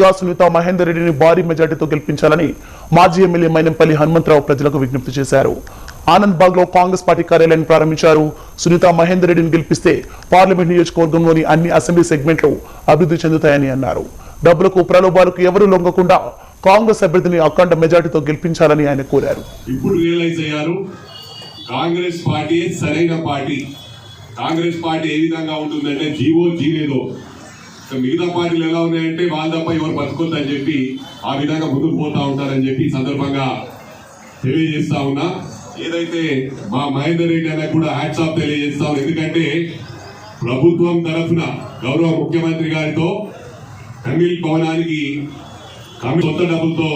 అభ్యర్థిగా సునీత మహేందర్ రెడ్డిని భారీ మెజార్టీతో గెలిపించాలని మాజీ ఎమ్మెల్యే మైనంపల్లి హనుమంతరావు ప్రజలకు విజ్ఞప్తి చేశారు. ఆనంద్ బాగ్లో కాంగ్రెస్ పార్టీ కార్యాలయాన్ని ప్రారంభించారు. సునీత మహేందర్ రెడ్డిని గెలిపిస్తే పార్లమెంట్ నియోజకవర్గంలోని అన్ని అసెంబ్లీ సెగ్మెంట్లు అభివృద్ధి చెందుతాయని అన్నారు. డబ్బులకు ప్రలోభాలకు ఎవరూ లొంగకుండా కాంగ్రెస్ అభ్యర్థిని అఖండ మెజార్టీతో గెలిపించాలని ఆయన కోరారు. ఇప్పుడు రియలైజ్ అయ్యారు కాంగ్రెస్ పార్టీ సరైన పార్టీ. కాంగ్రెస్ పార్టీ ఏ విధంగా ఉంటుందంటే జీవో జీనేదో ఇక మిగతా పార్టీలు ఎలా ఉన్నాయంటే వాళ్ళ తప్ప ఎవరు బతుకొద్దని చెప్పి ఆ విధంగా ముందుకు పోతా ఉంటారని చెప్పి సందర్భంగా తెలియజేస్తా ఉన్నా. ఏదైతే మా మహేందర్ రెడ్డి అన్న కూడా హ్యాట్స్ ఆఫ్ తెలియజేస్తా ఉన్నా. ఎందుకంటే ప్రభుత్వం తరఫున గౌరవ ముఖ్యమంత్రి గారితో తమిళ్ భవనానికి కమి కొత్త డబ్బులతో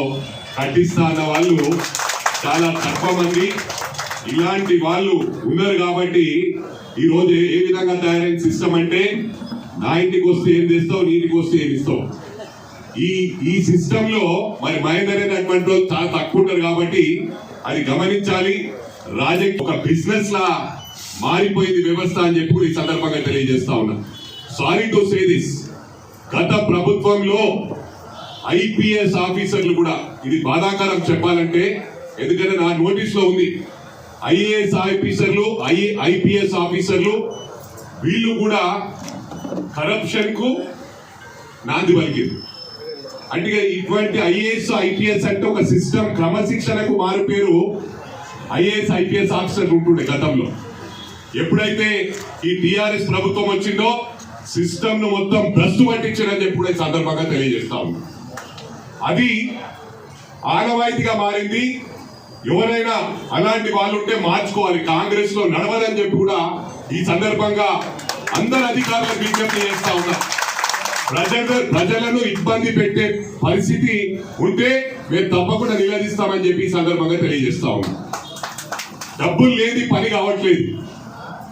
కట్టిస్తా అన్న వాళ్ళు చాలా తక్కువ మంది. ఇలాంటి వాళ్ళు ఉన్నారు కాబట్టి ఈ రోజు ఏ- ఏ విధంగా తయారైన సిస్టమ్ అంటే నా ఇంటికి వస్తే ఏం తెస్తావు? నీ ఇంటికి వస్తే ఏం ఇస్తావు? ఈ ఈ సిస్టమ్లో మరి మహేందర్ అనేటువంటి వాళ్ళు చాలా తక్కువ ఉంటారు కాబట్టి అది గమనించాలి. రాజకీయ ఒక బిజినెస్ లా మారిపోయింది వ్యవస్థ అని చెప్పి ఈ సందర్భంగా తెలియజేస్తా ఉన్నా. సారీ టు సే దిస్ గత ప్రభుత్వంలో ఐపీఎస్ ఆఫీసర్లు కూడా ఇది బాధాకరం చెప్పాలంటే ఎందుకంటే నా నోటీస్లో ఉంది. ఐఏఎస్ ఆఫీసర్లు ఐ ఐపీఎస్ ఆఫీసర్లు వీళ్ళు కూడా కరప్షన్కు నాంది పలికింది. అంటే ఇటువంటి ఐఏఎస్ ఐపీఎస్ అంటే ఒక సిస్టమ్ క్రమశిక్షణకు మారు పేరు ఐఏఎస్ ఐపీఎస్ ఆఫీసర్ ఉంటుండే గతంలో. ఎప్పుడైతే ఈ టిఆర్ఎస్ ప్రభుత్వం వచ్చిందో సిస్టమ్ను మొత్తం భ్రష్టు పట్టించడని చెప్పి సందర్భంగా తెలియజేస్తా అది ఆనవాయితీగా మారింది. ఎవరైనా అలాంటి వాళ్ళు ఉంటే మార్చుకోవాలి. కాంగ్రెస్లో నడవదని చెప్పి కూడా ఈ సందర్భంగా అందరు అధికారులకు విజ్ఞప్తి చేస్తా ఉన్నా. ప్రజలు ప్రజలను ఇబ్బంది పెట్టే పరిస్థితి ఉంటే మేము తప్పకుండా నిలదీస్తామని చెప్పి సందర్భంగా తెలియజేస్తా ఉన్నాం. డబ్బులు లేని పని కావట్లేదు.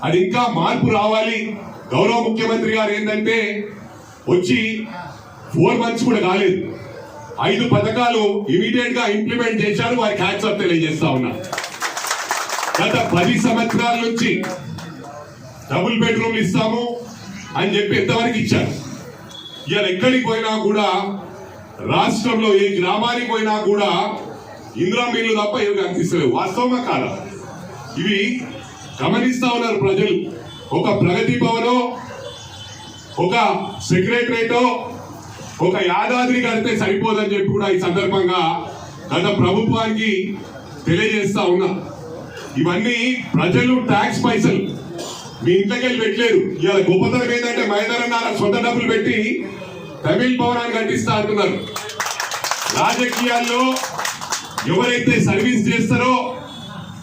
అది ఇంకా మార్పు రావాలి. గౌరవ ముఖ్యమంత్రి గారు ఏంటంటే వచ్చి ఫోర్ మంత్స్ కూడా కాలేదు. ఐదు పథకాలు ఇమీడియట్గా ఇంప్లిమెంట్ చేశారు. వారికి హ్యాట్స్ తెలియజేస్తా ఉన్నా. గత పది సంవత్సరాల నుంచి డబుల్ బెడ్రూమ్లు ఇస్తాము అని చెప్పి ఎంతవరకు ఇచ్చారు? ఇవాళ ఎక్కడికి పోయినా కూడా రాష్ట్రంలో ఏ గ్రామానికి పోయినా కూడా ఇందిరా మిల్లు తప్ప ఏమి కనిపిస్తలేవు. వాస్తవమా కాదా? ఇవి గమనిస్తా ఉన్నారు ప్రజలు. ఒక ప్రగతి భవనో ఒక సెక్రటరేటో ఒక యాదాద్రి కడితే సరిపోదని చెప్పి కూడా ఈ సందర్భంగా గత ప్రభుత్వానికి తెలియజేస్తా ఉన్నా. ఇవన్నీ ప్రజలు ట్యాక్స్ పైసలు. మీ ఇంట్లోకి పెట్టలేరు. ఇవాళ గొప్పతనం ఏంటంటే మైదాన సొంత డబ్బులు పెట్టి తమిళ భవనాన్ని కట్టిస్తా అంటున్నారు. రాజకీయాల్లో ఎవరైతే సర్వీస్ చేస్తారో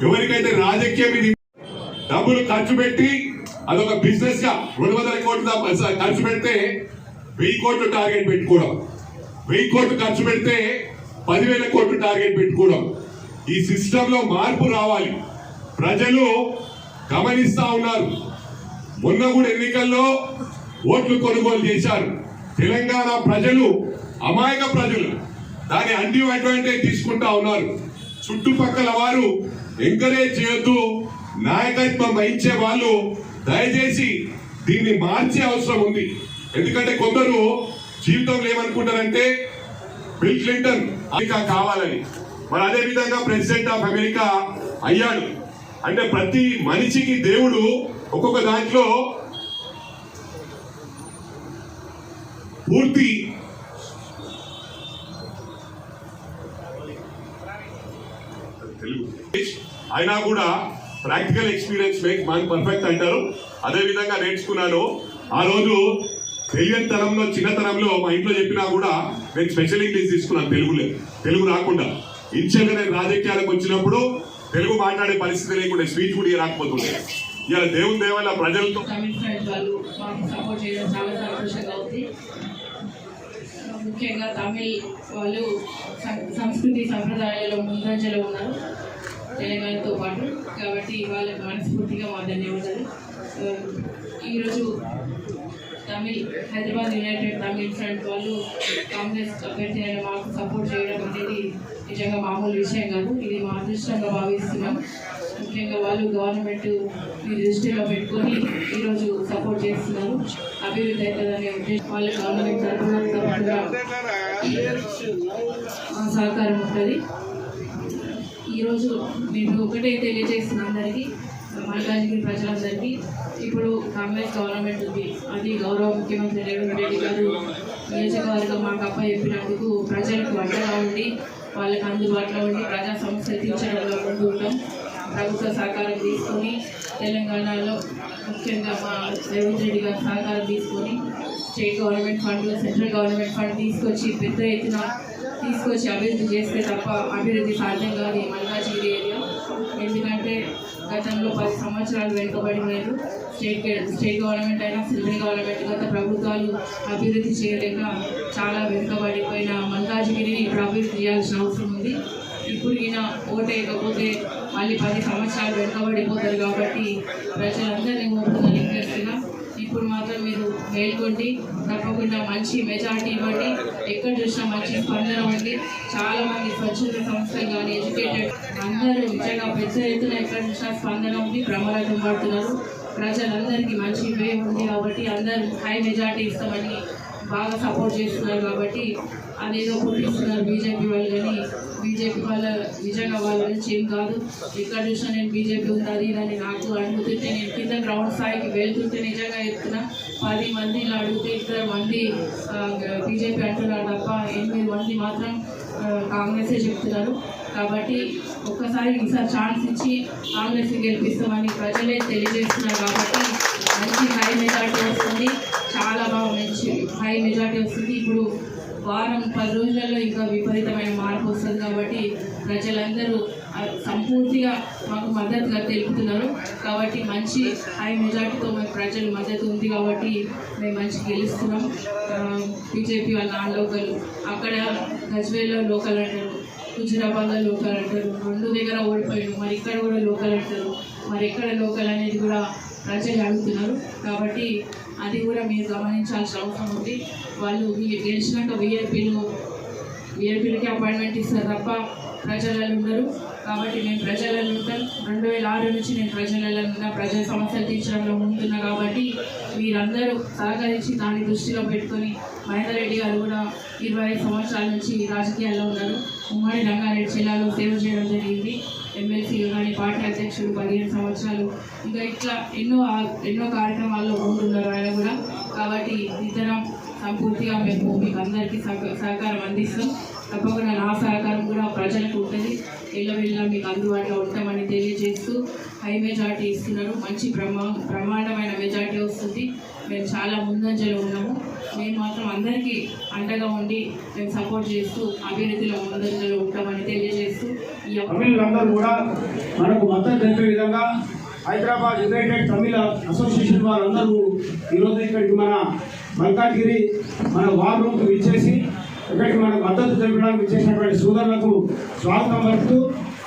ఎవరికైతే రాజకీయం ఇది డబ్బులు ఖర్చు పెట్టి అదొక బిజినెస్గా రెండు వందల కోట్లు ఖర్చు పెడితే వెయ్యి కోట్లు టార్గెట్ పెట్టుకోవడం. వెయ్యి కోట్లు ఖర్చు పెడితే పదివేల కోట్లు టార్గెట్ పెట్టుకోవడం. ఈ సిస్టమ్లో మార్పు రావాలి. ప్రజలు గమనిస్తా ఉన్నారు. మొన్న కూడా ఎన్నికల్లో ఓట్లు కొనుగోలు చేశారు. తెలంగాణ ప్రజలు అమాయక ప్రజలు దాని అన్ని అడ్వాంటేజ్ తీసుకుంటా ఉన్నారు. చుట్టుపక్కల వారు ఎంకరేజ్ చేయొద్దు నాయకత్వం వహించే వాళ్ళు దయచేసి దీన్ని మార్చే అవసరం ఉంది. ఎందుకంటే కొందరు జీవితంలో ఏమనుకుంటారంటే బిల్ క్లింటన్ అమెరికా కావాలని. మరి అదే విధంగా ప్రెసిడెంట్ ఆఫ్ అమెరికా అయ్యాడు. అంటే ప్రతి మనిషికి దేవుడు ఒక్కొక్క దాంట్లో పూర్తి తెలుగు. అయినా కూడా practical experience make man perfect అంటారు. అదే విధంగా నేర్చుకున్నాను. ఆ రోజు తెలియనితనంలో చిన్నతనంలో మా ఇంట్లో చెప్పినా కూడా నేను స్పెషల్ ఇంగ్లీష్ తీసుకున్నాను తెలుగులో. తెలుగు రాకుండా. ఇన్షియల్గా నేను రాజకీయాలకు వచ్చినప్పుడు తెలుగు మాట్లాడే పరిస్థితి లేకుండా స్పీచ్ కూడా రాకపోతుండే ఇలా దేవుని దేవాల ప్రజలతో. ఫ్రెండ్స్ వాళ్ళు మాకు సపోర్ట్ చేయడం చాలా సంతోషంగా ఉంది. ముఖ్యంగా తమిళ్ వాళ్ళు సం- సంస్కృతి సంప్రదాయాల్లో ముందంజలో ఉన్నారు. తెలంగాణతో పాటు. కాబట్టి వాళ్ళకి మనస్ఫూర్తిగా మా ధన్యవాదాలు. ఈరోజు తమిళ్ హైదరాబాద్ యునైటెడ్ తమిళ్ ఫ్రంట్ వాళ్ళు కాంగ్రెస్ అభ్యర్థి అయిన మాకు సపోర్ట్ చేయడం అనేది నిజంగా మామూలు విషయం కాదు. ఇది మా అదృష్టంగా భావిస్తున్నాం. ముఖ్యంగా వాళ్ళు గవర్నమెంట్ ఈ దృష్టిలో పెట్టుకొని ఈరోజు సపోర్ట్ చేస్తున్నారు. అభివృద్ధి అవుతుందనే ఉద్దేశం వాళ్ళ గవర్నమెంట్ తరఫున సహకారం ఉంటుంది. ఈరోజు నేను ఒకటే తెలియజేస్తున్న అందరికీ మల్కాజ్గిరి ప్రజలందరికీ. ఇప్పుడు కాంగ్రెస్ గవర్నమెంట్ ఉంది. అది గౌరవ ముఖ్యమంత్రి రేవంత్ రెడ్డి గారు నియోజకవర్గం మాకు అప్ప చెప్పినందుకు ప్రజలకు అండగా ఉండి వాళ్ళకి అందుబాటులో ఉండి ప్రజా సమస్యలు తీర్చడంలో ముందు ఉంటాం ప్రభుత్వ సహకారం తీసుకొని తెలంగాణలో ముఖ్యంగా మా రేవంత్ రెడ్డి గారు సహకారం తీసుకొని state government fund central government fund తీసుకొచ్చి పెద్ద ఎత్తున తీసుకొచ్చి అభివృద్ధి చేస్తే తప్ప అభివృద్ధి సాధ్యం కాదు ఈ మల్కాజ్గిరి ఏరియా. ఎందుకంటే గతంలో పది సంవత్సరాలు వెనుకబడి మీరు స్టేట్ స్టేట్ గవర్నమెంట్ అయినా సెంట్రల్ గవర్నమెంట్ గత ప్రభుత్వాలు అభివృద్ధి చేయలేక చాలా వెనుకబడిపోయిన మల్కాజ్గిరిని ఇప్పుడు అభివృద్ధి చేయాల్సిన అవసరం ఉంది. ఇప్పుడు ఈయన ఓటేయకపోతే మళ్ళీ పది సంవత్సరాలు వెనుకబడిపోతారు కాబట్టి ప్రజలందరినీ కోరుతున్న రిక్వెస్ట్గా ఇప్పుడు మాత్రం మీరు మేల్కొండి. తప్పకుండా మంచి మెజార్టీ ఇవ్వండి. ఎక్కడ చూసినా మంచి స్పందన ఉంది. చాలా మంది స్వచ్ఛంద సంస్థలు కానీ ఎడ్యుకేటెడ్ అందరూ నిజంగా పెద్ద ఎత్తున ఎక్కడ చూసినా స్పందన ఉంది ప్రమాదం పడుతున్నారు ప్రజలందరికీ మంచి వే ఉంది కాబట్టి అందరూ హై మెజార్టీ ఇస్తామని బాగా సపోర్ట్ చేస్తున్నారు కాబట్టి అదేదో పుట్టిస్తున్నారు బీజేపీ వాళ్ళు కానీ బీజేపీ వాళ్ళ నిజంగా వాళ్ళ నుంచి ఏం కాదు. ఇక్కడ చూసినా నేను బీజేపీ ఉంటుంది ఇదని నాకు అడుగుతుంటే నేను కింద గ్రౌండ్ స్థాయికి వెళ్తుంటే నిజంగా చెప్తున్నా పది మంది ఇలా అడిగితే ఇద్దరు మంది బీజేపీ అంటున్నారు తప్ప ఎనిమిది మంది మాత్రం కాంగ్రెసే చెప్తున్నారు. కాబట్టి ఒక్కసారి ఈసారి ఛాన్స్ ఇచ్చి కాంగ్రెస్ గెలిపిస్తామని ప్రజలే తెలియజేస్తున్నారు కాబట్టి మంచి హై మెజార్టీ వస్తుంది. చాలా బాగా మంచి హై మెజార్టీ వస్తుంది. ఇప్పుడు వారం పది రోజులలో ఇంకా విపరీతమైన మార్పు వస్తుంది కాబట్టి ప్రజలందరూ సంపూర్తిగా మాకు మద్దతుగా తెలుపుతున్నారు. కాబట్టి మంచి హై మెజార్టీతో మాకు ప్రజలు మద్దతు ఉంది కాబట్టి మేము మంచి గెలుస్తున్నాం. బీజేపీ వాళ్ళ నాన్ లోకల్ అక్కడ గజ్వేల్లో లోకల్ అంటారు హుజురాబాద్లో లోకల్ అంటారు రెండు దగ్గర ఓడిపోయాడు మరి ఇక్కడ కూడా లోకల్ అంటారు మరి ఎక్కడ లోకల్ అనేది కూడా ప్రజలు అడుగుతున్నారు. కాబట్టి అది కూడా మీరు గమనించాల్సిన అవసరం ఉంది. వాళ్ళు వీ- గెలిచినాక విఐపీలు విఐపీలకి అపాయింట్మెంట్ ఇస్తారు తప్ప ప్రజలు ఉండరు. కాబట్టి నేను ప్రజలలో రెండు వేల ఆరు నుంచి నేను ప్రజలలో ఉన్నా ప్రజల సమస్యలు తీర్చడంలో ఉంటున్నా కాబట్టి మీరందరూ సహకరించి దాన్ని దృష్టిలో పెట్టుకొని మహేందర్ రెడ్డి గారు కూడా ఇరవై ఐదు సంవత్సరాల నుంచి రాజకీయాల్లో ఉన్నారు. ఉమ్మడి రంగారెడ్డి జిల్లాలో సేవ చేయడం జరిగింది. ఎమ్మెల్సీలు కానీ పార్టీ అధ్యక్షులు పదిహేను సంవత్సరాలు. ఇంకా ఇట్లా ఎన్నో ఎన్నో కార్యక్రమాల్లో ఉంటున్నారు ఆయన కూడా. కాబట్టి ఇతరం సంపూర్తిగా మేము మీకు అందరికీ సహక- సహకారం అందిస్తాం. తప్పకుండా నా సహకారం కూడా ప్రజలకు ఉంటుంది. ఎల్లవెల్లా మీకు అందుబాటులో ఉంటామని తెలియజేస్తూ హై మెజార్టీ ఇస్తున్నారు. మంచి ప్రమా ప్రమాణమైన మెజార్టీ వస్తుంది. మేము చాలా ముందంజలో ఉన్నాము. మేము మాత్రం అందరికీ అండగా ఉండి మేము సపోర్ట్ చేస్తూ అభివృద్ధిలో ముందంజలో ఉంటామని తెలియజేస్తూ ఈ తమిళులందరూ కూడా మనకు మద్దతు తెలిపే విధంగా హైదరాబాద్ యునైటెడ్ తమిళ అసోసియేషన్ వారందరూ ఈరోజు ఇక్కడికి మన మల్కాగిరి మన వార్ రూమ్కి విచ్చేసి ఇక్కడికి మనకు మద్దతు తెలపడానికి ఇచ్చేసినటువంటి సోదరులకు స్వాగతం పలుకుతూ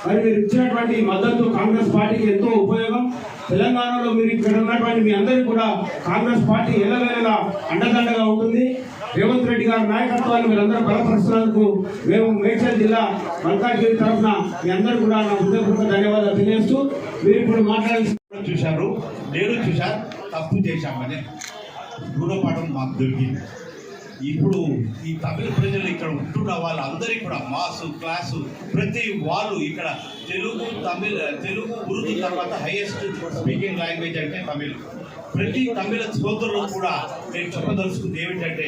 మరి మీరు ఇచ్చినటువంటి మద్దతు కాంగ్రెస్ పార్టీకి ఎంతో ఉపయోగం. తెలంగాణలో మీరు ఇక్కడ ఉన్నటువంటి మీ అందరికీ కూడా కాంగ్రెస్ పార్టీ ఎల్లవేళలా అండదండగా ఉంటుంది. రేవంత్ రెడ్డి గారి నాయకత్వాన్ని మీరందరూ బలపరుస్తున్నందుకు మేము మేడ్చల్ జిల్లా మల్కాజ్గిరి తరఫున మీ అందరూ కూడా నా హృదయపూర్వక ధన్యవాదాలు తెలియజేస్తూ మీరు ఇప్పుడు మాట్లాడాల్సి చూశారు నేను చూశా తప్పు చేశామని గుణపాఠం మాకు దొరికింది. ఇప్పుడు ఈ తమిళ ప్రజలు ఇక్కడ ఉంటున్న వాళ్ళందరికీ కూడా మాసు క్లాసు ప్రతి వాళ్ళు ఇక్కడ తెలుగు తమిళ తెలుగు ఉర్దూ తర్వాత హైయెస్ట్ స్పీకింగ్ లాంగ్వేజ్ అంటే తమిళ్. ప్రతి తమిళ సోదరులు కూడా నేను చెప్పదలుచుకుంది ఏమిటంటే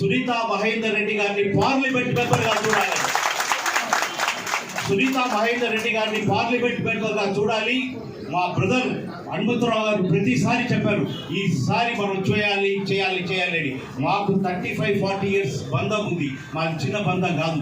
సునీత మహేందర్ రెడ్డి గారిని పార్లమెంట్ మెంబర్గా చూడాలి. సునీత మహేందర్ రెడ్డి గారిని పార్లమెంట్ మెంబర్గా చూడాలి. మా బ్రదర్ హనుమంతరావు గారు ప్రతిసారి చెప్పారు ఈసారి మనం చేయాలి చేయాలి చేయాలి అని. మాకు థర్టీ ఫైవ్ ఫార్టీ ఇయర్స్ బంధం ఉంది. మాది చిన్న బంధం కాదు